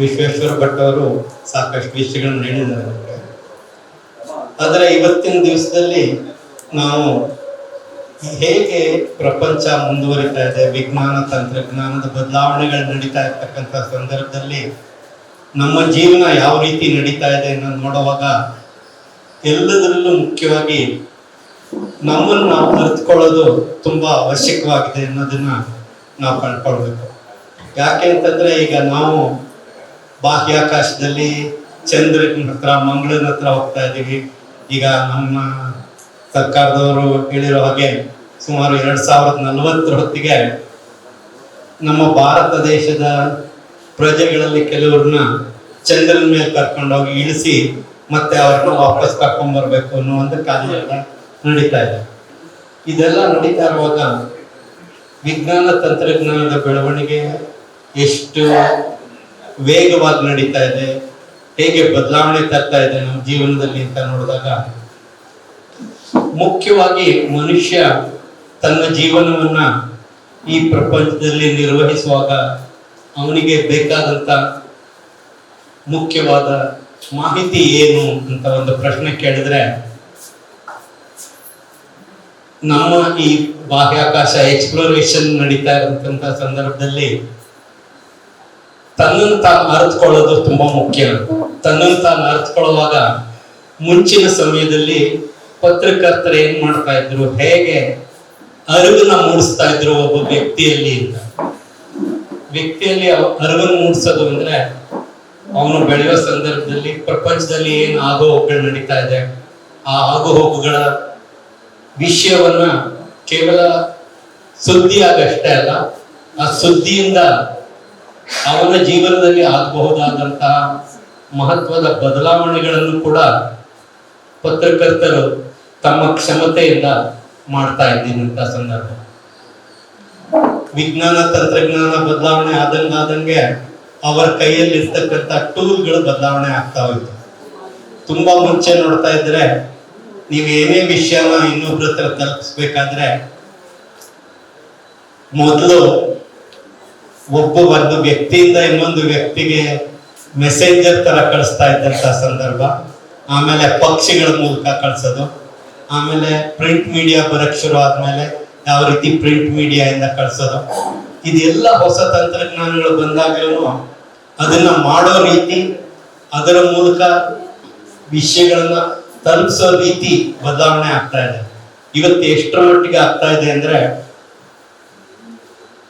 ವಿಶ್ವೇಶ್ವರ ಭಟ್ ಅವರು ಸಾಕಷ್ಟು ವಿಷಯಗಳನ್ನು ಹೇಳಿದ್ದಾರೆ. ಆದರೆ ಇವತ್ತಿನ ದಿವಸದಲ್ಲಿ ನಾವು ಹೇಗೆ ಪ್ರಪಂಚ ಮುಂದುವರಿತಾ ಇದೆ, ವಿಜ್ಞಾನ ತಂತ್ರಜ್ಞಾನದ ಬದಲಾವಣೆಗಳು ನಡೀತಾ ಇರ್ತಕ್ಕಂಥ ಸಂದರ್ಭದಲ್ಲಿ ನಮ್ಮ ಜೀವನ ಯಾವ ರೀತಿ ನಡೀತಾ ಇದೆ ಅನ್ನೋ ನೋಡುವಾಗ ಎಲ್ಲದರಲ್ಲೂ ಮುಖ್ಯವಾಗಿ ನಮ್ಮನ್ನು ನಾವು ಅರಿತುಕೊಳ್ಳೋದು ತುಂಬಾ ಅವಶ್ಯಕವಾಗಿದೆ ಅನ್ನೋದನ್ನ ನಾವು ಕಂಡ್ಕೊಳ್ಬೇಕು ಯಾಕೆ ಅಂತಂದ್ರೆ ಈಗ ನಾವು ಬಾಹ್ಯಾಕಾಶದಲ್ಲಿ ಚಂದ್ರನ ಹತ್ರ, ಮಂಗಳನ ಹತ್ರ ಹೋಗ್ತಾ ಇದ್ದೀವಿ. ಈಗ ನಮ್ಮ ಸರ್ಕಾರದವರು ಹೇಳಿರೋ ಹಾಗೆ ಸುಮಾರು ಎರಡ್ ಸಾವಿರದ ನಲವತ್ತರ ಹೊತ್ತಿಗೆ ನಮ್ಮ ಭಾರತ ದೇಶದ ಪ್ರಜೆಗಳಲ್ಲಿ ಕೆಲವ್ರನ್ನ ಚಂದ್ರನ ಮೇಲೆ ಕರ್ಕೊಂಡೋಗಿ ಇಳಿಸಿ ಮತ್ತೆ ಅವ್ರನ್ನ ವಾಪಸ್ ಕರ್ಕೊಂಡ್ ಬರ್ಬೇಕು ಒಂದು ಕಾರ್ಯ ನಡೀತಾ ಇದೆ. ಇದೆಲ್ಲ ನಡೀತಾ ಇರುವಾಗ ವಿಜ್ಞಾನ ತಂತ್ರಜ್ಞಾನದ ಬೆಳವಣಿಗೆ ಎಷ್ಟು ವೇಗವಾಗಿ ನಡೀತಾ ಇದೆ, ಹೇಗೆ ಬದಲಾವಣೆ ತರ್ತಾ ಇದೆ ನಮ್ಮ ಜೀವನದಲ್ಲಿ ಅಂತ ನೋಡಿದಾಗ, ಮುಖ್ಯವಾಗಿ ಮನುಷ್ಯ ತನ್ನ ಜೀವನವನ್ನ ಈ ಪ್ರಪಂಚದಲ್ಲಿ ನಿರ್ವಹಿಸುವಾಗ ಅವನಿಗೆ ಬೇಕಾದಂತ ಮುಖ್ಯವಾದ ಮಾಹಿತಿ ಏನು ಅಂತ ಒಂದು ಪ್ರಶ್ನೆ ಕೇಳಿದ್ರೆ, ನಮ್ಮ ಈ ಬಾಹ್ಯಾಕಾಶ ಎಕ್ಸ್ಪ್ಲೋರೇಷನ್ ನಡೀತಾ ಇರುವಂತ ಸಂದರ್ಭದಲ್ಲಿ ತನ್ನನ್ನು ತಾನು ಅರಿತುಕೊಳ್ಳೋದು ತುಂಬಾ ಮುಖ್ಯ. ತನ್ನನ್ನು ತಾನು ಅರಿತುಕೊಳ್ಳುವಾಗ ಮುಂಚಿನ ಸಮಯದಲ್ಲಿ ಪತ್ರಕರ್ತರು ಏನ್ ಮಾಡ್ತಾ ಇದ್ರು? ಹೇಗೆ ಅರಿವನ್ನ ಮೂಡಿಸ್ತಾ ಇದ್ರು ಒಬ್ಬ ವ್ಯಕ್ತಿಯಲ್ಲಿ ಅಂತ. ವ್ಯಕ್ತಿಯಲ್ಲಿ ಅರಿವನ್ನು ಮೂಡಿಸೋದು ಅಂದ್ರೆ ಅವನು ಬೆಳೆಯೋ ಸಂದರ್ಭದಲ್ಲಿ ಪ್ರಪಂಚದಲ್ಲಿ ಏನು ಆಗೋ ಹೋಗುಗಳು ನಡೀತಾ ಇದೆ. ಆ ಆಗೋ ಹೋಗುಗಳ ವಿಷಯವನ್ನ ಕೇವಲ ಸುದ್ದಿಯಾಗಷ್ಟೇ ಅಲ್ಲ, ಆ ಸುದ್ದಿಯಿಂದ ಅವನ ಜೀವನದಲ್ಲಿ ಆಗಬಹುದಾದಂತಹ ಮಹತ್ವದ ಬದಲಾವಣೆಗಳನ್ನು ಕೂಡ ಪತ್ರಕರ್ತರು ತಮ್ಮ ಕ್ಷಮತೆಯಿಂದ ಮಾಡ್ತಾ ಇದ್ದಿದ್ದಂತ ಸಂದರ್ಭ. ವಿಜ್ಞಾನ, ತಂತ್ರಜ್ಞಾನ ಬದಲಾವಣೆ ಆದಂಗಾದಂಗೆ ಅವರ ಕೈಯಲ್ಲಿ ಇರ್ತಕ್ಕಂಥ ಟೂಲ್ಗಳು ಬದಲಾವಣೆ ಆಗ್ತಾ ಹೋಯ್ತು. ತುಂಬಾ ಮುಂಚೆ ನೋಡ್ತಾ ಇದ್ರೆ ನೀವು ಏನೇ ವಿಷಯನ ಇನ್ನೊಬ್ರ ಹತ್ರ ತಲುಪಿಸ್ಬೇಕಾದ್ರೆ ಮೊದಲು ಒಬ್ಬ ಒಂದು ವ್ಯಕ್ತಿಯಿಂದ ಇನ್ನೊಂದು ವ್ಯಕ್ತಿಗೆ ಮೆಸೆಂಜರ್ ತರ ಕಳಿಸ್ತಾ ಇದ್ದಂತ ಸಂದರ್ಭ. ಆಮೇಲೆ ಪಕ್ಷಿಗಳ ಮೂಲಕ ಕಳಿಸೋದು. ಆಮೇಲೆ ಪ್ರಿಂಟ್ ಮೀಡಿಯಾ ಬರಕ್ ಶುರು ಆದ್ಮೇಲೆ ಯಾವ ರೀತಿ ಪ್ರಿಂಟ್ ಮೀಡಿಯಾ ಇಂದ ಕಳಿಸೋದು. ಇದೆಲ್ಲ ಹೊಸ ತಂತ್ರಜ್ಞಾನಗಳು ಬಂದಾಗ್ಲೂ ಅದನ್ನ ಮಾಡೋ ರೀತಿ, ಅದರ ಮೂಲಕ ವಿಷಯಗಳನ್ನ ತಲುಪಿಸೋ ರೀತಿ ಬದಲಾವಣೆ ಆಗ್ತಾ ಇದೆ. ಇವತ್ತು ಎಷ್ಟರ ಮಟ್ಟಿಗೆ ಆಗ್ತಾ ಇದೆ ಅಂದ್ರೆ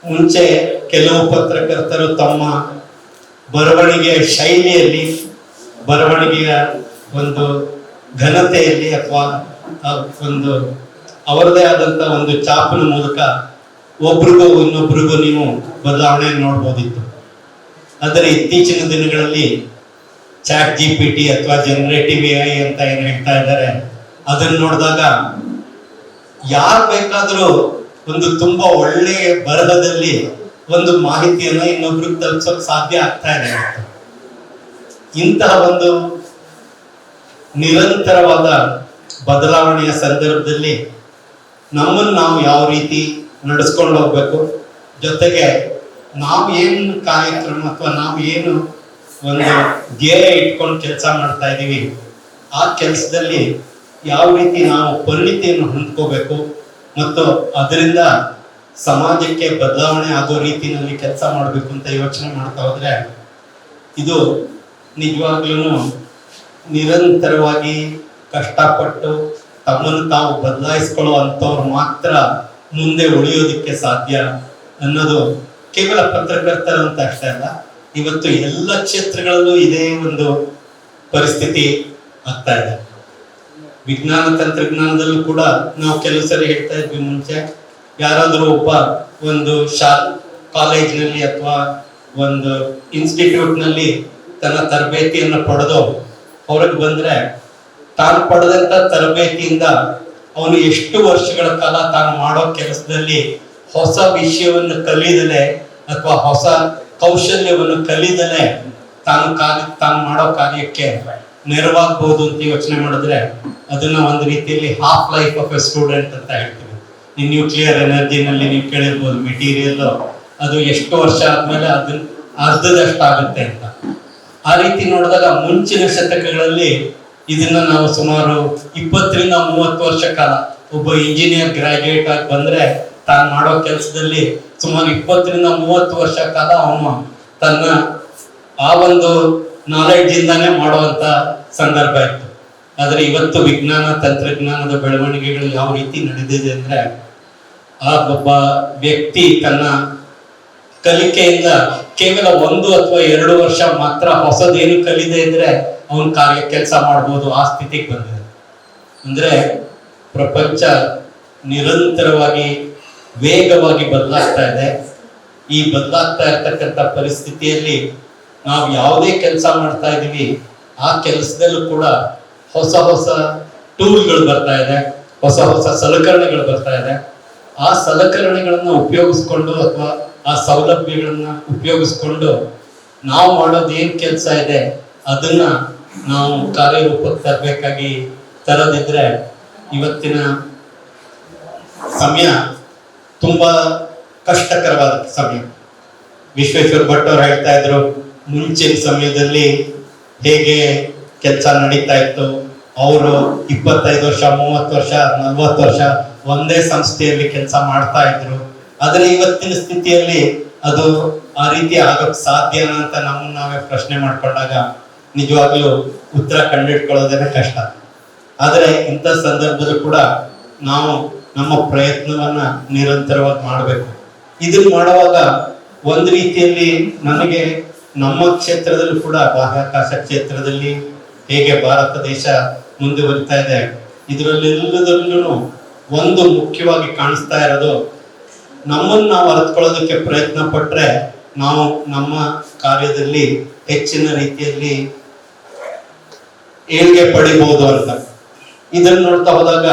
ಮುಂಚೆ ಕೆಲವು ಪತ್ರಕರ್ತರು ತಮ್ಮ ಬರವಣಿಗೆಯ ಶೈಲಿಯಲ್ಲಿ, ಬರವಣಿಗೆಯ ಒಂದು ಘನತೆಯಲ್ಲಿ ಅಥವಾ ಒಂದು ಅವರದೇ ಆದಂತ ಒಂದು ಚಾಪಿನ ಮೂಲಕ ಒಬ್ರಿಗೂ ಇನ್ನೊಬ್ರಿಗೂ ನೀವು ಬದಲಾವಣೆ ನೋಡ್ಬೋದಿತ್ತು. ಆದರೆ ಇತ್ತೀಚಿನ ದಿನಗಳಲ್ಲಿ ಚಾಟ್ ಜಿ ಪಿ ಟಿ ಅಥವಾ ಜನರೇಟಿವ್ ಎ ಐ ಅಂತ ಏನು ಹೇಳ್ತಾ ಇದ್ದಾರೆ, ಅದನ್ನ ನೋಡಿದಾಗ ಯಾರು ಬೇಕಾದರೂ ಒಂದು ತುಂಬಾ ಒಳ್ಳೆಯ ಬರಹದಲ್ಲಿ ಒಂದು ಮಾಹಿತಿಯನ್ನ ಇನ್ನೊಬ್ರಿಗೆ ತಲುಪಿಸೋಕೆ ಸಾಧ್ಯ ಆಗ್ತಾ ಇದೆ. ಇಂತಹ ಒಂದು ನಿರಂತರವಾದ ಬದಲಾವಣೆಯ ಸಂದರ್ಭದಲ್ಲಿ ನಮ್ಮನ್ನು ನಾವು ಯಾವ ರೀತಿ ನಡೆಸ್ಕೊಂಡು ಹೋಗ್ಬೇಕು ಜೊತೆಗೆ ನಾವು ಏನು ಕಾರ್ಯಕ್ರಮ ಅಥವಾ ನಾವು ಏನು ಒಂದು ಧ್ಯೇಯ ಇಟ್ಕೊಂಡು ಕೆಲಸ ಮಾಡ್ತಾ ಇದ್ದೀವಿ, ಆ ಕೆಲಸದಲ್ಲಿ ಯಾವ ರೀತಿ ನಾವು ಪರಿಣಿತಿಯನ್ನು ಹೊಂದ್ಕೋಬೇಕು ಮತ್ತು ಅದರಿಂದ ಸಮಾಜಕ್ಕೆ ಬದಲಾವಣೆ ಆಗೋ ರೀತಿಯಲ್ಲಿ ಕೆಲಸ ಮಾಡಬೇಕು ಅಂತ ಯೋಚನೆ ಮಾಡ್ತಾ ಹೋದ್ರೆ, ಇದು ನಿಜವಾಗ್ಲೂ ನಿರಂತರವಾಗಿ ಕಷ್ಟಪಟ್ಟು ತಮ್ಮನ್ನು ತಾವು ಬದಲಾಯಿಸ್ಕೊಳ್ಳೋ ಅಂಥವ್ರು ಮಾತ್ರ ಮುಂದೆ ಉಳಿಯೋದಿಕ್ಕೆ ಸಾಧ್ಯ ಅನ್ನೋದು ಕೇವಲ ಪತ್ರಕರ್ತರು ಅಂತ ಅಷ್ಟೇ ಅಲ್ಲ, ಇವತ್ತು ಎಲ್ಲ ಕ್ಷೇತ್ರಗಳಲ್ಲೂ ಇದೇ ಒಂದು ಪರಿಸ್ಥಿತಿ ಆಗ್ತಾ ಇದೆ. ವಿಜ್ಞಾನ ತಂತ್ರಜ್ಞಾನದಲ್ಲೂ ಕೂಡ ನಾವು ಕೆಲವು ಸರಿ ಹೇಳ್ತಾ ಇದ್ವಿ ಮುಂಚೆ ಯಾರಾದ್ರೂ ಒಬ್ಬ ಒಂದು ಶಾ ಕಾಲೇಜ್ನಲ್ಲಿ ಅಥವಾ ಒಂದು ಇನ್ಸ್ಟಿಟ್ಯೂಟ್ನಲ್ಲಿ ತನ್ನ ತರಬೇತಿಯನ್ನು ಪಡೆದು ಹೊರಗೆ ಬಂದ್ರೆ ತಾನು ಪಡೆದಂಥ ತರಬೇತಿಯಿಂದ ಅವನು ಎಷ್ಟು ವರ್ಷಗಳ ಕಾಲ ತಾನು ಮಾಡೋ ಕೆಲಸದಲ್ಲಿ ಹೊಸ ವಿಷಯವನ್ನು ಕಲಿದಲೆ ಅಥವಾ ಹೊಸ ಕೌಶಲ್ಯವನ್ನು ಕಲಿದಲೆ ತಾನು ಕಾರ್ಯ, ತಾನು ಮಾಡೋ ಕಾರ್ಯಕ್ಕೆ ನೆರವಾಗಬಹುದು ಅಂತ ಯೋಚನೆ ಮಾಡಿದ್ರೆ ಅದನ್ನ ಒಂದು ರೀತಿಯಲ್ಲಿ half life of a student ಅಂತ ಹೇಳ್ತೀವಿ. ನ್ಯೂಕ್ಲಿಯರ್ ಎನರ್ಜಿನಲ್ಲಿ ನೀವು ಕೇಳಿರ್ಬೋದು ಮೆಟೀರಿಯಲ್ ಅದು. ಎಷ್ಟು ವರ್ಷ ಆದ್ಮೇಲೆ ಅರ್ಧದಷ್ಟು ಆಗುತ್ತೆ ಅಂತ. ಆ ರೀತಿ ನೋಡಿದಾಗ ಮುಂಚಿನ ಶತಕಗಳಲ್ಲಿ ಇದನ್ನ ನಾವು ಸುಮಾರು ಇಪ್ಪತ್ತರಿಂದ ಮೂವತ್ತು ವರ್ಷ ಕಾಲ ಒಬ್ಬ ಇಂಜಿನಿಯರ್ ಗ್ರಾಜುಯೇಟ್ ಆಗಿ ಬಂದ್ರೆ ತಾನು ಮಾಡೋ ಕೆಲಸದಲ್ಲಿ ಸುಮಾರು ಇಪ್ಪತ್ತರಿಂದ ಮೂವತ್ತು ವರ್ಷ ಕಾಲ ಅವನು ತನ್ನ ಆ ಒಂದು ನಾಲೆಡ್ಜ್ ಇಂದಾನೆ ಮಾಡುವಂತ ಸಂದರ್ಭ ಇತ್ತು. ಆದರೆ ಇವತ್ತು ವಿಜ್ಞಾನ ತಂತ್ರಜ್ಞಾನದ ಬೆಳವಣಿಗೆಗಳು ಯಾವ ರೀತಿ ನಡೆದಿದೆ ಅಂದ್ರೆ ಆ ಒಬ್ಬ ವ್ಯಕ್ತಿ ತನ್ನ ಕಲಿಕೆಯಿಂದ ಕೇವಲ ಒಂದು ಅಥವಾ ಎರಡು ವರ್ಷ ಮಾತ್ರ ಹೊಸದೇನು ಕಲಿದೆ ಅಂದ್ರೆ ಅವನ ಕಾರ್ಯ ಕೆಲಸ ಮಾಡ್ಬೋದು, ಆ ಸ್ಥಿತಿಗೆ ಬಂದಿದೆ. ಅಂದ್ರೆ ಪ್ರಪಂಚ ನಿರಂತರವಾಗಿ ವೇಗವಾಗಿ ಬದಲಾಗ್ತಾ ಇದೆ. ಈ ಬದಲಾಗ್ತಾ ಇರ್ತಕ್ಕಂಥ ಪರಿಸ್ಥಿತಿಯಲ್ಲಿ ನಾವು ಯಾವುದೇ ಕೆಲಸ ಮಾಡ್ತಾ ಇದೀವಿ ಆ ಕೆಲಸದಲ್ಲೂ ಕೂಡ ಹೊಸ ಹೊಸ ಟೂಲ್ಗಳು ಬರ್ತಾ ಇದೆ, ಹೊಸ ಹೊಸ ಸಲಕರಣೆಗಳು ಬರ್ತಾ ಇದೆ. ಆ ಸಲಕರಣೆಗಳನ್ನ ಉಪಯೋಗಿಸ್ಕೊಂಡು ಅಥವಾ ಆ ಸೌಲಭ್ಯಗಳನ್ನ ಉಪಯೋಗಿಸ್ಕೊಂಡು ನಾವು ಮಾಡೋದು ಏನ್ ಕೆಲಸ ಇದೆ, ಅದನ್ನ ನಾವು ಕಾರ್ಯರೂಪಕ್ಕೆ ತರಬೇಕಾಗಿ ತರದಿದ್ರೆ ಇವತ್ತಿನ ಸಮಯ ತುಂಬಾ ಕಷ್ಟಕರವಾದ ಸಮಯ. ವಿಶ್ವೇಶ್ವರ ಭಟ್ ಅವ್ರು ಹೇಳ್ತಾ ಇದ್ರು, ಮುಂಚಿನ ಸಮಯದಲ್ಲಿ ಹೇಗೆ ಕೆಲಸ ನಡೀತಾ ಇತ್ತು, ಅವರು ಇಪ್ಪತ್ತೈದು ವರ್ಷ, ಮೂವತ್ತು ವರ್ಷ, ನಲ್ವತ್ತು ವರ್ಷ ಒಂದೇ ಸಂಸ್ಥೆಯಲ್ಲಿ ಕೆಲಸ ಮಾಡ್ತಾ ಇದ್ರು. ಆದ್ರೆ ಇವತ್ತಿನ ಸ್ಥಿತಿಯಲ್ಲಿ ಅದು ಆ ರೀತಿ ಆಗಕ್ ಸಾಧ್ಯನಾ ಅಂತ ನಮ್ಮನ್ನ ನಾವೇ ಪ್ರಶ್ನೆ ಮಾಡ್ಕೊಂಡಾಗ ನಿಜವಾಗ್ಲೂ ಉತ್ತರ ಕಂಡಿಟ್ಕೊಳ್ಳೋದೇನೆ ಕಷ್ಟ. ಆದ್ರೆ ಇಂಥ ಸಂದರ್ಭದಲ್ಲೂ ಕೂಡ ನಾವು ನಮ್ಮ ಪ್ರಯತ್ನವನ್ನ ನಿರಂತರವಾಗಿ ಮಾಡಬೇಕು. ಇದನ್ನ ಮಾಡುವಾಗ ಒಂದು ರೀತಿಯಲ್ಲಿ ನನಗೆ ನಮ್ಮ ಕ್ಷೇತ್ರದಲ್ಲೂ ಕೂಡ ಬಾಹ್ಯಾಕಾಶ ಕ್ಷೇತ್ರದಲ್ಲಿ ಹೇಗೆ ಭಾರತ ದೇಶ ಮುಂದುವರಿತಾ ಇದೆ, ಇದರಲ್ಲೆಲ್ಲದರಲ್ಲೂ ಒಂದು ಮುಖ್ಯವಾಗಿ ಕಾಣಿಸ್ತಾ ಇರೋದು, ನಮ್ಮನ್ನು ನಾವು ಅರ್ಥಕೊಳ್ಳೋದಕ್ಕೆ ಪ್ರಯತ್ನ ಪಟ್ಟರೆ ನಾವು ನಮ್ಮ ಕಾರ್ಯದಲ್ಲಿ ಹೆಚ್ಚಿನ ರೀತಿಯಲ್ಲಿ ಏಳ್ಗೆ ಪಡಿಬಹುದು ಅಂತ. ಇದನ್ನ ನೋಡ್ತಾ ಹೋದಾಗ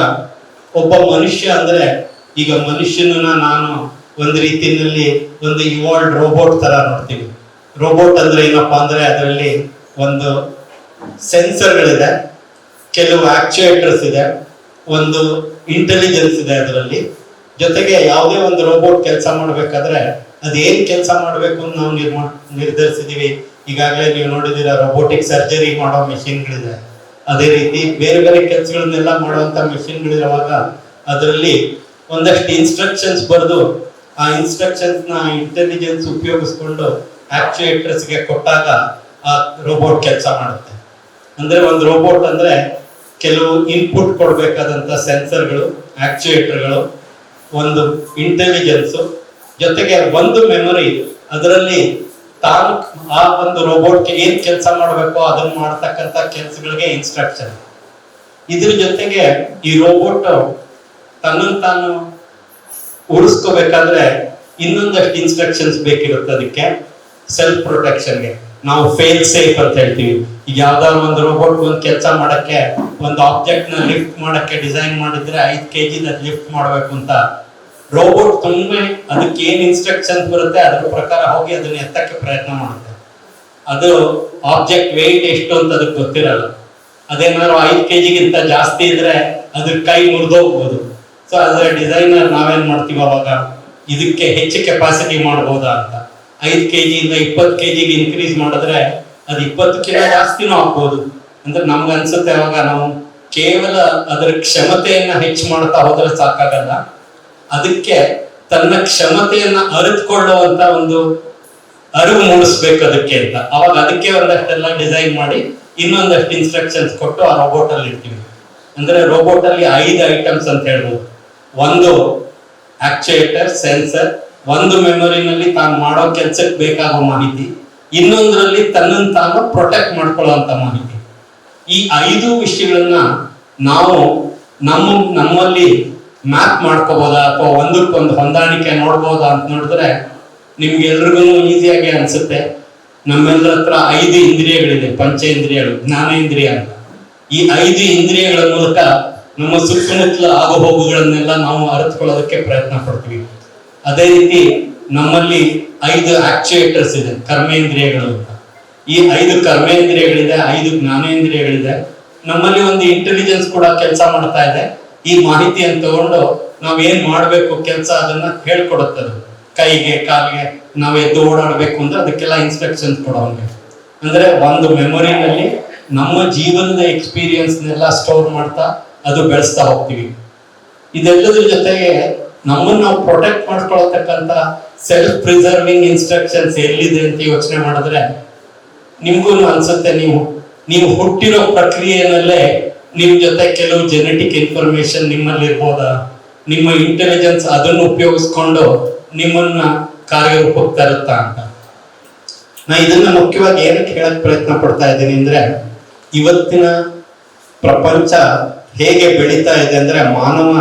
ಒಬ್ಬ ಮನುಷ್ಯ ಅಂದ್ರೆ, ಈಗ ಮನುಷ್ಯನನ್ನ ನಾನು ಒಂದು ರೀತಿಯಲ್ಲಿ ಒಂದು ಇವಾಲ್ಡ್ ರೋಬೋಟ್ ತರ ನೋಡ್ತೀವಿ ರೋಬೋಟ್ ಅಂದ್ರೆ ಏನಪ್ಪಾ ಅಂದ್ರೆ ಅದರಲ್ಲಿ ಒಂದು ಸೆನ್ಸರ್ಗಳಿದೆ ಕೆಲವು ಆಕ್ಚುಯೇಟರ್ಸ್ ಇದೆ. ಒಂದು ಇಂಟೆಲಿಜೆನ್ಸ್ ಇದೆ ಅದರಲ್ಲಿ. ಜೊತೆಗೆ ಯಾವುದೇ ಒಂದು ರೋಬೋಟ್ ಕೆಲಸ ಮಾಡಬೇಕಾದ್ರೆ ಅದೇನ್ ಕೆಲಸ ಮಾಡಬೇಕು ಅಂತ ನಾವು ನಿರ್ಮಾ, ನಿರ್ಧರಿಸಿದೀವಿ. ಈಗಾಗಲೇ ನೀವು ನೋಡಿದಿರ ರೋಬೋಟಿಕ್ ಸರ್ಜರಿ ಮಾಡೋ ಮೆಷಿನ್ಗಳಿದೆ ಅದೇ ರೀತಿ ಬೇರೆ ಬೇರೆ ಕೆಲಸಗಳನ್ನೆಲ್ಲ ಮಾಡುವಂತ ಮೆಷಿನ್ಗಳಿರುವಾಗ ಅದರಲ್ಲಿ ಒಂದಷ್ಟು ಇನ್ಸ್ಟ್ರಕ್ಷನ್ಸ್ ಬರೆದು ಆ ಇನ್ಸ್ಟ್ರಕ್ಷನ್ಸ್ನ ಇಂಟೆಲಿಜೆನ್ಸ್ ಉಪಯೋಗಿಸ್ಕೊಂಡು ಆಕ್ಚುಯೇಟರ್ಸ್ಗೆ ಕೊಟ್ಟಾಗ ಆ ರೋಬೋಟ್ ಕೆಲಸ ಮಾಡುತ್ತೆ. ಅಂದ್ರೆ ಒಂದು ರೋಬೋಟ್ ಅಂದ್ರೆ ಕೆಲವು ಇನ್ಪುಟ್ ಕೊಡಬೇಕಾದಂಥ ಸೆನ್ಸರ್ಗಳು ಆಕ್ಚುಯೇಟರ್ಗಳು ಒಂದು ಇಂಟೆಲಿಜೆನ್ಸ್ ಜೊತೆಗೆ ಒಂದು ಮೆಮೊರಿ ಅದರಲ್ಲಿ ತಾನು ಆ ಒಂದು ರೋಬೋಟ್ಗೆ ಏನ್ ಕೆಲಸ ಮಾಡಬೇಕು ಅದನ್ನ ಮಾಡತಕ್ಕಂತ ಕೆಲಸಗಳಿಗೆ ಇನ್ಸ್ಟ್ರಕ್ಷನ್ ಇದ್ರ ಜೊತೆಗೆ ಈ ರೋಬೋಟ್ ತನ್ನ ತಾನು ಉಳಿಸ್ಕೋಬೇಕಾದ್ರೆ ಇನ್ನೊಂದಷ್ಟು ಇನ್ಸ್ಟ್ರಕ್ಷನ್ಸ್ ಬೇಕಿರುತ್ತೆ ಅದಕ್ಕೆ. ಸೆಲ್ಫ್ ಪ್ರೊಟೆಕ್ಷನ್ಗೆ ನಾವು ಫೇಲ್ ಸೇಫ್ ಅಂತ ಹೇಳ್ತೀವಿ. ಈಗ ಯಾವ್ದಾದ್ರು ಒಂದು ರೋಬೋಟ್ ಒಂದು ಕೆಲಸ ಮಾಡಕ್ಕೆ, ಒಂದು ಆಬ್ಜೆಕ್ಟ್ನ ಲಿಫ್ಟ್ ಮಾಡಕ್ಕೆ ಡಿಸೈನ್ ಮಾಡಿದ್ರೆ ಐದ್ ಕೆ ಜಿ ಲಿಫ್ಟ್ ಮಾಡ್ಬೇಕು ಅಂತ. ರೋಬೋಟ್ ತುಂಬಾ ಅದಕ್ಕೆ ಏನ್ ಇನ್ಸ್ಟ್ರಕ್ಷನ್ ಬರುತ್ತೆ, ಅದ್ರ ಪ್ರಕಾರ ಹೋಗಿ ಅದನ್ನ ಎತ್ತಕ್ಕೆ ಪ್ರಯತ್ನ ಮಾಡುತ್ತೆ. ಅದು ಆಬ್ಜೆಕ್ಟ್ ವೆಯ್ಟ್ ಎಷ್ಟು ಅಂತ ಅದಕ್ಕೆ ಗೊತ್ತಿರಲ್ಲ. ಅದೇನಾದ್ರು ಐದ್ ಕೆ ಜಿಗಿಂತ ಜಾಸ್ತಿ ಇದ್ರೆ ಅದ್ರ ಕೈ ಮುರಿದೋಗ್ಬೋದು. ಸೊ ಅದರ ಡಿಸೈನರ್ ನಾವೇನ್ ಮಾಡ್ತೀವಿ ಅವಾಗ? ಇದಕ್ಕೆ ಹೆಚ್ಚು ಕೆಪಾಸಿಟಿ ಮಾಡ್ಬೋದಾ ಅಂತ. ಐದ್ ಕೆ ಜಿಯಿಂದ ಇಪ್ಪತ್ತು ಕೆ ಜಿಗೆ ಇನ್ಕ್ರೀಸ್ ಮಾಡಿದ್ರೆ ಅದು ಇಪ್ಪತ್ತು ಕಿಲೋ ಜಾಸ್ತಿನೂ ಆಗ್ಬೋದು. ಅಂದ್ರೆ ನಮ್ಗೆ ಅನ್ಸುತ್ತೆ ಅವಾಗ ನಾವು ಕೇವಲ ಅದರ ಕ್ಷಮತೆಯನ್ನ ಹೆಚ್ಚು ಮಾಡ್ತಾ ಹೋದ್ರೆ ಸಾಕಾಗಲ್ಲ. ಅದಕ್ಕೆ ತನ್ನ ಕ್ಷಮತೆಯನ್ನ ಅರಿತುಕೊಳ್ಳುವಂತ ಒಂದು ಅರಿವು ಮೂಡಿಸ್ಬೇಕು ಅದಕ್ಕೆ ಅಂತ. ಅವಾಗ ಅದಕ್ಕೆ ಒಂದಷ್ಟೆಲ್ಲ ಡಿಸೈನ್ ಮಾಡಿ ಇನ್ನೊಂದಷ್ಟು ಇನ್ಸ್ಟ್ರಕ್ಷನ್ಸ್ ಕೊಟ್ಟು ಆ ರೋಬೋಟ್ ಅಲ್ಲಿ ಇಡ್ತೀವಿ. ಅಂದ್ರೆ ರೋಬೋಟ್ ಅಲ್ಲಿ ಐದು ಐಟಮ್ಸ್ ಅಂತ ಹೇಳ್ಬೋದು. ಒಂದು ಆಕ್ಚುಯೇಟರ್ ಸೆನ್ಸರ್ ಒಂದು ಮೆಮೊರಿನಲ್ಲಿ ತಾನು ಮಾಡೋ ಕೆಲಸಕ್ಕೆ ಬೇಕಾಗೋ ಮಾಹಿತಿ, ಇನ್ನೊಂದರಲ್ಲಿ ತನ್ನನ್ನು ತಾನು ಪ್ರೊಟೆಕ್ಟ್ ಮಾಡ್ಕೊಳ್ಳೋ ಮಾಹಿತಿ. ಈ ಐದು ವಿಷಯಗಳನ್ನ ನಾವು ನಮ್ಮ, ನಮ್ಮಲ್ಲಿ ಮ್ಯಾಪ್ ಮಾಡ್ಕೋಬೋದಾ ಅಥವಾ ಒಂದಕ್ಕೊಂದು ಹೊಂದಾಣಿಕೆ ನೋಡ್ಬೋದಾ ಅಂತ ನೋಡಿದ್ರೆ ನಿಮ್ಗೆಲ್ರಿಗೂ ಈಸಿಯಾಗಿ ಅನ್ಸುತ್ತೆ. ನಮ್ಮೆಲ್ಲರ ಹತ್ರ ಐದು ಇಂದ್ರಿಯಗಳಿದೆ, ಪಂಚೇಂದ್ರಿಯಗಳು, ಜ್ಞಾನೇಂದ್ರಿಯ ಅಂತ. ಈ ಐದು ಇಂದ್ರಿಯಗಳ ಮೂಲಕ ನಮ್ಮ ಸುತ್ತಮುತ್ತಲ ಆಗುಹೋಗುಗಳನ್ನೆಲ್ಲ ನಾವು ಅರಿತುಕೊಳ್ಳೋದಕ್ಕೆ ಪ್ರಯತ್ನ ಪಡ್ತೀವಿ. ಅದೇ ರೀತಿ ನಮ್ಮಲ್ಲಿ ಐದು ಆಕ್ಚುಯೇಟರ್ಸ್ ಇದೆ, ಕರ್ಮೇಂದ್ರಿಯಗಳು ಅಂತ. ಈ ಐದು ಕರ್ಮೇಂದ್ರಿಯಗಳಿದೆ, ಐದು ಜ್ಞಾನೇಂದ್ರಿಯಗಳಿದೆ. ನಮ್ಮಲ್ಲಿ ಒಂದು ಇಂಟೆಲಿಜೆನ್ಸ್ ಕೂಡ ಕೆಲಸ ಮಾಡ್ತಾ ಇದೆ. ಈ ಮಾಹಿತಿಯನ್ನು ತಗೊಂಡು ನಾವು ಏನ್ ಮಾಡಬೇಕು ಕೆಲಸ ಅದನ್ನ ಹೇಳ್ಕೊಡುತ್ತದೆ ಕೈಗೆ, ಕಾಲಿಗೆ ನಾವು ಎದ್ದು ಓಡಾಡಬೇಕು ಅಂದ್ರೆ ಅದಕ್ಕೆಲ್ಲ ಇನ್ಸ್ಟ್ರಕ್ಷನ್ಸ್ ಕೊಡೋಂಗೆ ಅಂದ್ರೆ ಒಂದು ಮೆಮೊರಿನಲ್ಲಿ ನಮ್ಮ ಜೀವನದ ಎಕ್ಸ್ಪೀರಿಯನ್ಸ್ನೆಲ್ಲ ಸ್ಟೋರ್ ಮಾಡ್ತಾ ಅದು ಬೆಳೆಸ್ತಾ ಹೋಗ್ತೀವಿ. ಇದೆಲ್ಲದ್ರ ಜೊತೆಗೆ ನಮ್ಮನ್ನ ನಾವು ಪ್ರೊಟೆಕ್ಟ್ ಮಾಡ್ಕೊಳ್ತಕ್ಕಂತ ಸೆಲ್ಫ್ ಪ್ರಿಸರ್ವಿಂಗ್ ಇನ್ಸ್ಟ್ರಕ್ಷನ್ಸ್ ಎಲ್ಲಿದೆ ಅಂತ ಯೋಚನೆ ಮಾಡಿದ್ರೆ ನಿಮ್ಗೂ ಅನ್ಸುತ್ತೆ ನೀವು ನೀವು ಹುಟ್ಟಿರೋ ಪ್ರಕ್ರಿಯೆನಲ್ಲೇ ನಿಮ್ ಜೊತೆ ಕೆಲವು ಜೆನೆಟಿಕ್ ಇನ್ಫಾರ್ಮೇಶನ್ ನಿಮ್ಮಲ್ಲಿ ಇರ್ಬೋದಾ ನಿಮ್ಮ ಇಂಟೆಲಿಜೆನ್ಸ್ ಅದನ್ನು ಉಪಯೋಗಿಸ್ಕೊಂಡು ನಿಮ್ಮನ್ನ ಕಾರ್ಯರೂಪಕ್ಕೆ ತರುತ್ತಾ ಅಂತ. ನಾ ಇದನ್ನ ಮುಖ್ಯವಾಗಿ ಏನಕ್ಕೆ ಹೇಳಕ್ ಪ್ರಯತ್ನ ಪಡ್ತಾ ಇದ್ದೀನಿ ಅಂದ್ರೆ, ಇವತ್ತಿನ ಪ್ರಪಂಚ ಹೇಗೆ ಬೆಳೀತಾ ಇದೆ ಅಂದ್ರೆ ಮಾನವ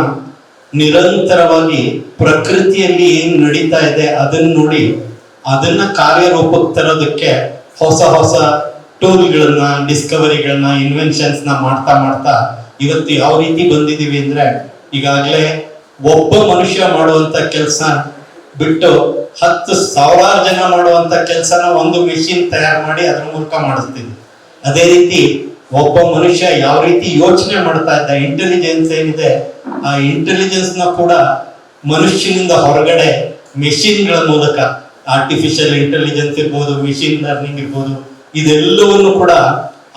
ನಿರಂತರವಾಗಿ ಪ್ರಕೃತಿಯಲ್ಲಿ ಏನ್ ನಡೀತಾ ಇದೆ ಅದನ್ನ ನೋಡಿ, ಅದನ್ನ ಕಾರ್ಯರೂಪಕ್ಕೆ ತರೋದಕ್ಕೆ ಹೊಸ ಹೊಸ ಟೂಲ್ಗಳನ್ನ, ಡಿಸ್ಕವರಿಗಳನ್ನ ಇನ್ವೆನ್ಷನ್ಸ್ನ ಮಾಡ್ತಾ ಮಾಡ್ತಾ ಇವತ್ತು ಯಾವ ರೀತಿ ಬಂದಿದೀವಿ ಅಂದ್ರೆ, ಈಗಾಗಲೇ ಒಬ್ಬ ಮನುಷ್ಯ ಮಾಡುವಂತ ಕೆಲಸ ಬಿಟ್ಟು ಹತ್ತು ಸಾವಿರಾರು ಜನ ಮಾಡುವಂತ ಕೆಲಸನ ಒಂದು ಮೆಷಿನ್ ತಯಾರು ಮಾಡಿ ಅದ್ರ ಮೂಲಕ ಮಾಡಿಸ್ತೀವಿ. ಅದೇ ರೀತಿ ಒಬ್ಬ ಮನುಷ್ಯ ಯಾವ ರೀತಿ ಯೋಚನೆ ಮಾಡ್ತಾ ಇದ್ದ ಇಂಟೆಲಿಜೆನ್ಸ್ ಏನಿದೆ, ಆ ಇಂಟೆಲಿಜೆನ್ಸ್ನ ಕೂಡ ಮನುಷ್ಯನಿಂದ ಹೊರಗಡೆ ಮೆಷಿನ್ಗಳ ಮೂಲಕ ಆರ್ಟಿಫಿಷಿಯಲ್ ಇಂಟೆಲಿಜೆನ್ಸ್ ಇರ್ಬೋದು ಮೆಷಿನ್ ಲರ್ನಿಂಗ್ ಇರ್ಬೋದು, ಇದೆಲ್ಲವನ್ನು ಕೂಡ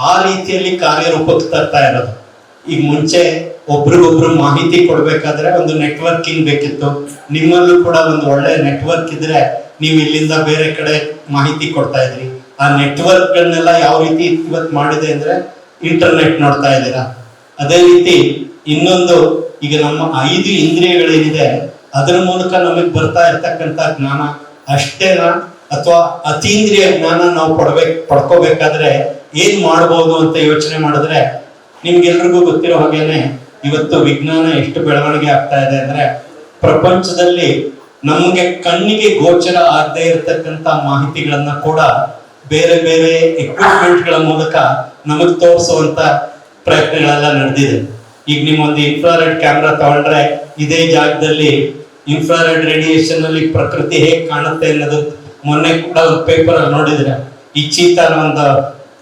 ಆ ರೀತಿಯಲ್ಲಿ ಕಾರ್ಯರೂಪಕ್ಕೆ ತರ್ತಾ ಇರೋದು. ಈಗ ಮುಂಚೆ ಒಬ್ರಿಗೊಬ್ರು ಮಾಹಿತಿ ಕೊಡ್ಬೇಕಾದ್ರೆ ಒಂದು ನೆಟ್ವರ್ಕಿಂಗ್ ಬೇಕಿತ್ತು. ನಿಮ್ಮಲ್ಲೂ ಕೂಡ ಒಂದು ಒಳ್ಳೆ ನೆಟ್ವರ್ಕ್ ಇದ್ರೆ ನೀವು ಇಲ್ಲಿಂದ ಬೇರೆ ಕಡೆ ಮಾಹಿತಿ ಕೊಡ್ತಾ ಇದ್ರಿ. ಆ ನೆಟ್ವರ್ಕ್ ಯಾವ ರೀತಿ ಇವತ್ತು ಮಾಡಿದೆ ಅಂದ್ರೆ ಇಂಟರ್ನೆಟ್ ನೋಡ್ತಾ ಇದ್ದೀರಾ? ಅದೇ ರೀತಿ ಇನ್ನೊಂದು, ಈಗ ನಮ್ಮ ಐದು ಇಂದ್ರಿಯಗಳೇನಿದೆ, ಅದರ ಮೂಲಕ ನಮಗೆ ಬರ್ತಾ ಇರ್ತಕ್ಕಂಥ ಜ್ಞಾನ ಅಷ್ಟೇನಾ ಅಥವಾ ಅತೀಂದ್ರಿಯ ಜ್ಞಾನ ನಾವು ಪಡ್ಬೇಕು, ಪಡ್ಕೋಬೇಕಾದ್ರೆ ಏನ್ ಮಾಡ್ಬೋದು ಅಂತ ಯೋಚನೆ ಮಾಡಿದ್ರೆ ನಿಮ್ಗೆಲ್ರಿಗೂ ಗೊತ್ತಿರೋ ಹಾಗೇನೆ ಇವತ್ತು ವಿಜ್ಞಾನ ಎಷ್ಟು ಬೆಳವಣಿಗೆ ಆಗ್ತಾ ಇದೆ ಅಂದ್ರೆ ಪ್ರಪಂಚದಲ್ಲಿ ನಮ್ಗೆ ಕಣ್ಣಿಗೆ ಗೋಚರ ಆಗದೆ ಇರತಕ್ಕಂತ ಮಾಹಿತಿಗಳನ್ನ ಕೂಡ ಬೇರೆ ಬೇರೆ ಎಕ್ವಿಪ್ಮೆಂಟ್ಗಳ ಮೂಲಕ ನಮಗ್ ತೋರಿಸುವಂತ ಪ್ರಯತ್ನಗಳೆಲ್ಲ ನಡೆದಿದೆ. ಈಗ ನಿಮ್ಮ ಒಂದು ಇನ್ಫ್ರಾರೆಡ್ ಕ್ಯಾಮ್ರಾ ತಗೊಂಡ್ರೆ ಇದೇ ಜಾಗದಲ್ಲಿ ಇನ್ಫ್ರಾರೆಡ್ ರೇಡಿಯೇಷನ್ ಅಲ್ಲಿ ಪ್ರಕೃತಿ ಹೇಗೆ ಕಾಣುತ್ತೆ ಅನ್ನೋದು ಮೊನ್ನೆ ಕೂಡ ಒಂದು ಪೇಪರ್ ಅಲ್ಲಿ ನೋಡಿದ್ರೆ. ಈ ಚೀತಾನ ಒಂದು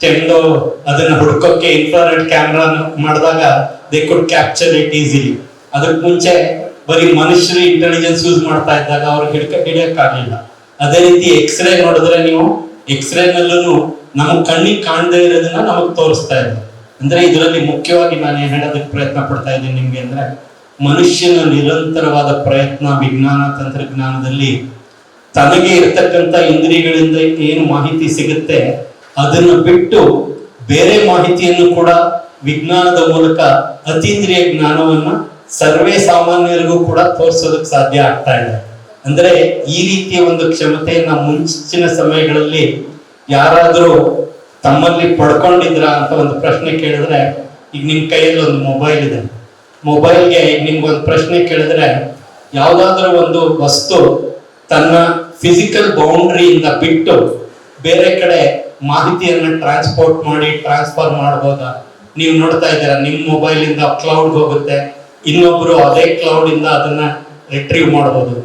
ಚೆಂಡು ಅದನ್ನ ಹುಡ್ಕೋಕೆ ಇನ್ಫ್ರಾರೆಡ್ ಕ್ಯಾಮ್ರಾ ಮಾಡಿದಾಗ they could capture it easily ಅದಕ್ಕೆ ಮುಂಚೆ ಬರೀ ಮನುಷ್ಯರು ಇಂಟೆಲಿಜೆನ್ಸ್ ಯೂಸ್ ಮಾಡ್ತಾ ಇದ್ದಾಗ ಅವ್ರಿಗೆ ಹಿಡ್ಕ ಹಿಡಿಯಕ್ಕಾಗಲಿಲ್ಲ. ಅದೇ ರೀತಿ ಎಕ್ಸ್ರೇ ನೋಡಿದ್ರೆ ನೀವು ಎಕ್ಸ್ರೇ ನಮ್ಮ ಕಣ್ಣಿಗೆ ಕಾಣದೇ ಇರೋದನ್ನ ನಮಗ್ ತೋರಿಸ್ತಾ ಇದೆ ಅಂದ್ರೆ ಇದರಲ್ಲಿ ಮುಖ್ಯವಾಗಿ ನಾನು ಏನ್ ಹೇಳೋದಕ್ಕೆ ಪ್ರಯತ್ನ ಪಡ್ತಾ ಇದ್ದೀನಿ ನಿಮ್ಗೆ ಅಂದ್ರೆ ಮನುಷ್ಯನ ನಿರಂತರವಾದ ಪ್ರಯತ್ನ, ವಿಜ್ಞಾನ, ತಂತ್ರಜ್ಞಾನದಲ್ಲಿ ತನಗೆ ಇರ್ತಕ್ಕಂಥ ಇಂದ್ರಿಯಗಳಿಂದ ಏನು ಮಾಹಿತಿ ಸಿಗುತ್ತೆ, ಅದನ್ನು ಬಿಟ್ಟು ಬೇರೆ ಮಾಹಿತಿಯನ್ನು ಕೂಡ ವಿಜ್ಞಾನದ ಮೂಲಕ ಅತೀಂದ್ರಿಯ ಜ್ಞಾನವನ್ನ ಸರ್ವೇ ಸಾಮಾನ್ಯರಿಗೂ ಕೂಡ ತೋರಿಸೋದಕ್ಕೆ ಸಾಧ್ಯ ಆಗ್ತಾ ಇದೆ. ಅಂದ್ರೆ ಈ ರೀತಿಯ ಒಂದು ಕ್ಷಮತೆಯನ್ನ ಮುಂಚಿನ ಸಮಯಗಳಲ್ಲಿ ಯಾರಾದ್ರೂ ತಮ್ಮಲ್ಲಿ ಪಡ್ಕೊಂಡಿದ್ರ ಅಂತ ಒಂದು ಪ್ರಶ್ನೆ ಕೇಳಿದ್ರೆ, ಈಗ ನಿಮ್ ಕೈಯಲ್ಲಿ ಒಂದು ಮೊಬೈಲ್ ಇದೆ. ಮೊಬೈಲ್ಗೆ ಈಗ ನಿಮ್ಗೊಂದು ಪ್ರಶ್ನೆ ಕೇಳಿದ್ರೆ, ಯಾವ್ದಾದ್ರೂ ಒಂದು ವಸ್ತು ತನ್ನ ಫಿಸಿಕಲ್ ಬೌಂಡ್ರಿಯಿಂದ ಬಿಟ್ಟು ಬೇರೆ ಕಡೆ ಮಾಹಿತಿಯನ್ನು ಟ್ರಾನ್ಸ್ಪೋರ್ಟ್ ಮಾಡಿ ಟ್ರಾನ್ಸ್ಫರ್ ಮಾಡ್ಬೋದಾ? ನೀವು ನೋಡ್ತಾ ಇದ್ದೀರಾ, ನಿಮ್ ಮೊಬೈಲ್ ಇಂದ ಕ್ಲೌಡ್ ಹೋಗುತ್ತೆ, ಇನ್ನೊಬ್ರು ಅದೇ ಕ್ಲೌಡ್ ಇಂದ ಅದನ್ನ ರಿಟ್ರೀವ್ ಮಾಡಬಹುದು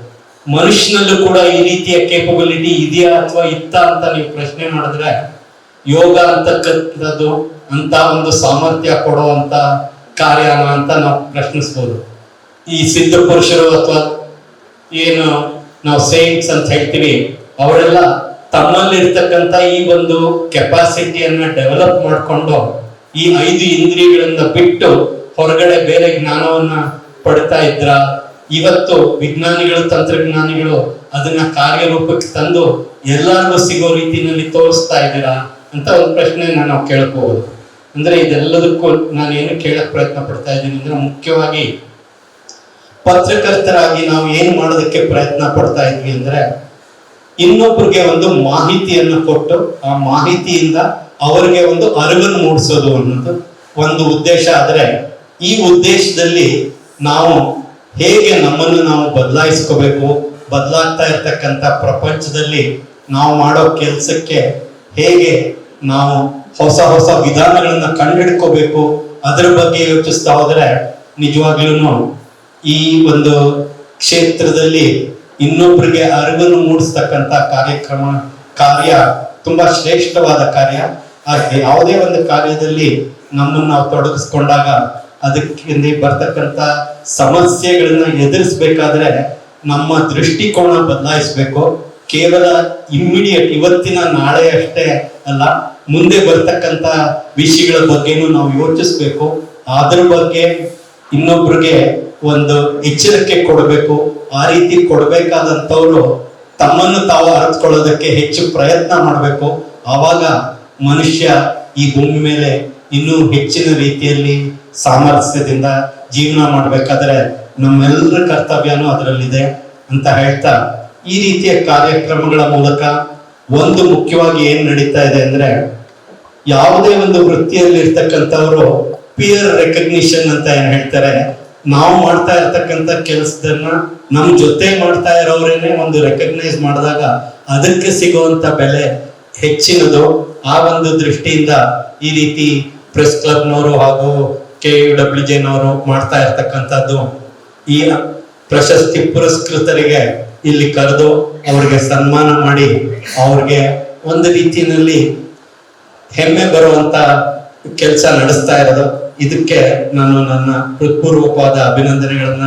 ಮನುಷ್ಯನಲ್ಲೂ ಕೂಡ ಈ ರೀತಿಯ ಕೇಪಬಿಲಿಟಿ ಇದೆಯಾ ಅಥವಾ ಇತ್ತ ಅಂತ ನೀವು ಪ್ರಶ್ನೆ ಮಾಡಿದ್ರೆ, ಯೋಗ ಅಂತಕ್ಕಂಥದ್ದು ಅಂತ ಒಂದು ಸಾಮರ್ಥ್ಯ ಕೊಡುವಂತ ಕಾರ್ಯನ ಅಂತ ನಾವು ಪ್ರಶ್ನಿಸ್ಬೋದು. ಈ ಸಿದ್ಧ ಪುರುಷರು ಅಥವಾ ಏನು ನಾವು ಸೇಂಟ್ಸ್ ಅಂತ ಹೇಳ್ತೀವಿ, ಅವರೆಲ್ಲ ತಮ್ಮಲ್ಲಿರ್ತಕ್ಕಂಥ ಈ ಒಂದು ಕೆಪಾಸಿಟಿಯನ್ನ ಡೆವಲಪ್ ಮಾಡಿಕೊಂಡು ಈ ಐದು ಇಂದ್ರಿಯಗಳನ್ನ ಬಿಟ್ಟು ಹೊರಗಡೆ ಬೇರೆ ಜ್ಞಾನವನ್ನ ಪಡ್ತಾ ಇದ್ರ ಇವತ್ತು ವಿಜ್ಞಾನಿಗಳು, ತಂತ್ರಜ್ಞಾನಿಗಳು ಅದನ್ನ ಕಾರ್ಯರೂಪಕ್ಕೆ ತಂದು ಎಲ್ಲರಿಗೂ ಸಿಗೋ ರೀತಿಯಲ್ಲಿ ತೋರಿಸ್ತಾ ಇದ್ದೀರಾ ಅಂತ ಒಂದು ಪ್ರಶ್ನೆ ನಾವು ಕೇಳಬಹುದು ಅಂದ್ರೆ ಇದೆಲ್ಲದಕ್ಕೂ ನಾನು ಏನು ಕೇಳಕ್ ಪ್ರಯತ್ನ ಪಡ್ತಾ ಇದ್ದೀನಿ ಅಂದ್ರೆ ಮುಖ್ಯವಾಗಿ ಪತ್ರಕರ್ತರಾಗಿ ನಾವು ಏನ್ ಮಾಡೋದಕ್ಕೆ ಪ್ರಯತ್ನ ಪಡ್ತಾ ಇದ್ವಿ ಅಂದ್ರೆ ಇನ್ನೊಬ್ಬರಿಗೆ ಒಂದು ಮಾಹಿತಿಯನ್ನು ಕೊಟ್ಟು ಆ ಮಾಹಿತಿಯಿಂದ ಅವರಿಗೆ ಒಂದು ಅರಿವನ್ನು ಮೂಡಿಸೋದು ಅನ್ನೋದು ಒಂದು ಉದ್ದೇಶ. ಆದ್ರೆ ಈ ಉದ್ದೇಶದಲ್ಲಿ ನಾವು ಹೇಗೆ ನಮ್ಮನ್ನು ನಾವು ಬದಲಾಯಿಸ್ಕೋಬೇಕು, ಬದಲಾಗ್ತಾ ಇರ್ತಕ್ಕಂಥ ಪ್ರಪಂಚದಲ್ಲಿ ನಾವು ಮಾಡೋ ಕೆಲಸಕ್ಕೆ ಹೇಗೆ ನಾವು ಹೊಸ ಹೊಸ ವಿಧಾನಗಳನ್ನ ಕಂಡುಹಿಡ್ಕೋಬೇಕು, ಅದರ ಬಗ್ಗೆ ಯೋಚಿಸ್ತಾ ಹೋದ್ರೆ ನಿಜವಾಗ್ಲೂ ಈ ಒಂದು ಕ್ಷೇತ್ರದಲ್ಲಿ ಇನ್ನೊಬ್ಬರಿಗೆ ಅರಿವನ್ನು ಮೂಡಿಸ್ತಕ್ಕಂಥ ಕಾರ್ಯಕ್ರಮ, ಕಾರ್ಯ ತುಂಬಾ ಶ್ರೇಷ್ಠವಾದ ಕಾರ್ಯ. ಹಾಗೆ ಯಾವುದೇ ಒಂದು ಕಾರ್ಯದಲ್ಲಿ ನಮ್ಮನ್ನು ನಾವು ತೊಡಗಿಸ್ಕೊಂಡಾಗ ಅದಕ್ಕೆ ಬರ್ತಕ್ಕಂಥ ಸಮಸ್ಯೆಗಳನ್ನ ಎದುರಿಸ್ಬೇಕಾದ್ರೆ ನಮ್ಮ ದೃಷ್ಟಿಕೋನ ಬದಲಾಯಿಸಬೇಕು. ಕೇವಲ ಇಮ್ಮಿಡಿಯೇಟ್ ಇವತ್ತಿನ ನಾಳೆ ಅಷ್ಟೇ ಅಲ್ಲ, ಮುಂದೆ ಬರ್ತಕ್ಕಂತ ವಿಷಯಗಳ ಬಗ್ಗೆನೂ ನಾವು ಯೋಚಿಸ್ಬೇಕು. ಅದ್ರ ಬಗ್ಗೆ ಇನ್ನೊಬ್ರಿಗೆ ಒಂದು ಎಚ್ಚರಿಕೆ ಕೊಡಬೇಕು. ಆ ರೀತಿ ಕೊಡಬೇಕಾದಂಥವ್ರು ತಮ್ಮನ್ನು ತಾವು ಅರಿತುಕೊಳ್ಳೋದಕ್ಕೆ ಹೆಚ್ಚು ಪ್ರಯತ್ನ ಮಾಡಬೇಕು. ಆವಾಗ ಮನುಷ್ಯ ಈ ಭೂಮಿ ಮೇಲೆ ಇನ್ನೂ ಹೆಚ್ಚಿನ ರೀತಿಯಲ್ಲಿ ಸಾಮರಸ್ಯದಿಂದ ಜೀವನ ಮಾಡಬೇಕಾದ್ರೆ ನಮ್ಮೆಲ್ಲರ ಕರ್ತವ್ಯನೂ ಅದರಲ್ಲಿದೆ ಅಂತ ಹೇಳ್ತಾ ಈ ರೀತಿಯ ಕಾರ್ಯಕ್ರಮಗಳ ಮೂಲಕ ಒಂದು ಮುಖ್ಯವಾಗಿ ಏನ್ ನಡೀತಾ ಇದೆ ಅಂದ್ರೆ ಯಾವುದೇ ಒಂದು ವೃತ್ತಿಯಲ್ಲಿ ಇರ್ತಕ್ಕಂಥವ್ರು ಪಿಯರ್ ರೆಕಗ್ನಿಷನ್ ಅಂತ ಏನ್ ಹೇಳ್ತಾರೆ, ನಾವು ಮಾಡ್ತಾ ಇರ್ತಕ್ಕಂಥ ಕೆಲಸದನ್ನ ನಮ್ ಜೊತೆ ಮಾಡ್ತಾ ಇರೋರೇನೆ ಒಂದು ರೆಕಗ್ನೈಸ್ ಮಾಡಿದಾಗ ಅದಕ್ಕೆ ಸಿಗುವಂತ ಬೆಲೆ ಹೆಚ್ಚಿನದು. ಆ ಒಂದು ದೃಷ್ಟಿಯಿಂದ ಈ ರೀತಿ ಪ್ರೆಸ್ ಕ್ಲಬ್ನವರು ಹಾಗೂ ಕೆ ಯು ಡಬ್ಲ್ಯೂ ಜೆನವರು ಮಾಡ್ತಾ ಇರ್ತಕ್ಕಂಥದ್ದು ಈ ಪ್ರಶಸ್ತಿ ಪುರಸ್ಕೃತರಿಗೆ ಇಲ್ಲಿ ಕರೆದು ಅವ್ರಿಗೆ ಸನ್ಮಾನ ಮಾಡಿ ಅವ್ರಿಗೆ ಒಂದು ರೀತಿಯಲ್ಲಿ ಹೆಮ್ಮೆ ಬರುವಂತ ಕೆಲಸ ನಡೆಸ್ತಾ ಇರೋದು. ಇದಕ್ಕೆ ನಾನು ನನ್ನ ಹೃತ್ಪೂರ್ವಕವಾದ ಅಭಿನಂದನೆಗಳನ್ನ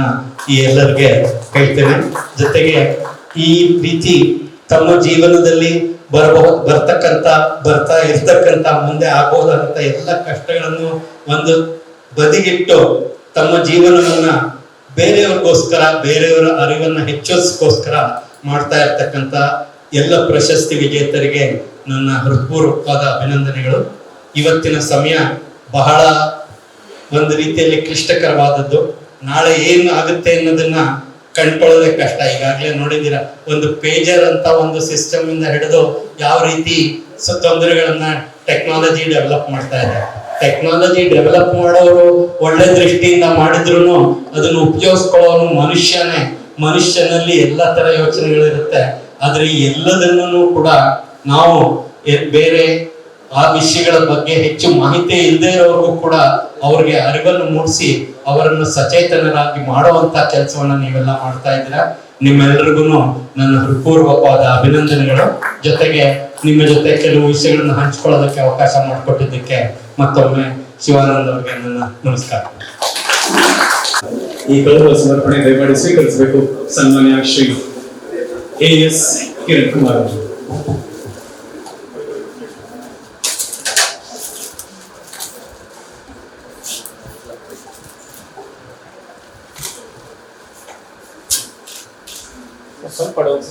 ಈ ಎಲ್ಲರಿಗೆ ಹೇಳ್ತೇನೆ. ಜೊತೆಗೆ ಈ ರೀತಿ ತಮ್ಮ ಜೀವನದಲ್ಲಿ ಬರಬಹುದು ಬರ್ತಕ್ಕಂತ ಬರ್ತಾ ಇರ್ತಕ್ಕಂತ ಮುಂದೆ ಆಗಬಹುದಂತ ಎಲ್ಲ ಕಷ್ಟಗಳನ್ನು ಒಂದು ಬದಿಗಿಟ್ಟು ತಮ್ಮ ಜೀವನವನ್ನ ಬೇರೆಯವ್ರಿಗೋಸ್ಕರ, ಬೇರೆಯವರ ಅರಿವನ್ನ ಹೆಚ್ಚಿಸ್ಕೋಸ್ಕರ ಮಾಡ್ತಾ ಇರ್ತಕ್ಕಂತ ಎಲ್ಲ ಪ್ರಶಸ್ತಿ ವಿಜೇತರಿಗೆ ನನ್ನ ಹೃತ್ಪೂರ್ವಕವಾದ ಅಭಿನಂದನೆಗಳು. ಇವತ್ತಿನ ಸಮಯ ಬಹಳ ಒಂದು ರೀತಿಯಲ್ಲಿ ಕ್ಲಿಷ್ಟಕರವಾದದ್ದು. ನಾಳೆ ಏನು ಆಗುತ್ತೆ ಅನ್ನೋದನ್ನ ಕಂಡ್ಕೊಳ್ಳೋದೇ ಕಷ್ಟ. ಈಗಾಗಲೇ ನೋಡಿದ್ದೀರಾ, ಒಂದು ಪೇಜರ್ ಅಂತ ಒಂದು ಸಿಸ್ಟಮ್ ಇಂದ ಹಿಡಿದು ಯಾವ ರೀತಿ ತೊಂದರೆಗಳನ್ನ ಟೆಕ್ನಾಲಜಿ ಡೆವಲಪ್ ಮಾಡ್ತಾ ಇದೆ. ಟೆಕ್ನಾಲಜಿ ಡೆವಲಪ್ ಮಾಡೋರು ಒಳ್ಳೆ ದೃಷ್ಟಿಯಿಂದ ಮಾಡಿದ್ರು ಅದನ್ನು ಉಪಯೋಗಿಸ್ಕೊಳ್ಳೋನು ಮನುಷ್ಯನೇ. ಮನುಷ್ಯನಲ್ಲಿ ಎಲ್ಲ ತರ ಯೋಚನೆಗಳಿರುತ್ತೆ. ಆದ್ರೆ ಎಲ್ಲದನ್ನೂ ಕೂಡ ನಾವು ಬೇರೆ ಆ ವಿಷಯಗಳ ಬಗ್ಗೆ ಹೆಚ್ಚು ಮಾಹಿತಿ ಇಲ್ಲದೆ ಇರೋರ್ಗೂ ಕೂಡ ಅವ್ರಿಗೆ ಅರಿವನ್ನು ಮೂಡಿಸಿ ಅವರನ್ನು ಸಚೇತನರಾಗಿ ಮಾಡುವಂತ ಕೆಲಸವನ್ನ ನೀವೆಲ್ಲ ಮಾಡ್ತಾ ಇದ್ದೀರಾ? ನಿಮ್ಮೆಲ್ಲರಿಗೂ ನನ್ನ ಹೃತ್ಪೂರ್ವಕವಾದ ಅಭಿನಂದನೆಗಳು. ಜೊತೆಗೆ ನಿಮ್ಮ ಜೊತೆ ಕೆಲವು ವಿಷಯಗಳನ್ನ ಹಂಚ್ಕೊಳ್ಳೋದಕ್ಕೆ ಅವಕಾಶ ಮಾಡಿಕೊಟ್ಟಿದ್ದಕ್ಕೆ ಮತ್ತೊಮ್ಮೆ ಶಿವಾನಂದ ಅವರಿಗೆ ನನ್ನ ನಮಸ್ಕಾರ. ಈ ಗೌರವ ಸಮರ್ಪಣೆ ದಯಮಾಡಿ ಸ್ವೀಕರಿಸಬೇಕು. ಸನ್ಮಾನ್ಯ ಶ್ರೀ ಎ ಎಸ್ ಕಿರಣ್ ಕುಮಾರ್ ಅವರು. ಸ್ವಲ್ಪ ಅಡ್ವಾನ್ಸ್.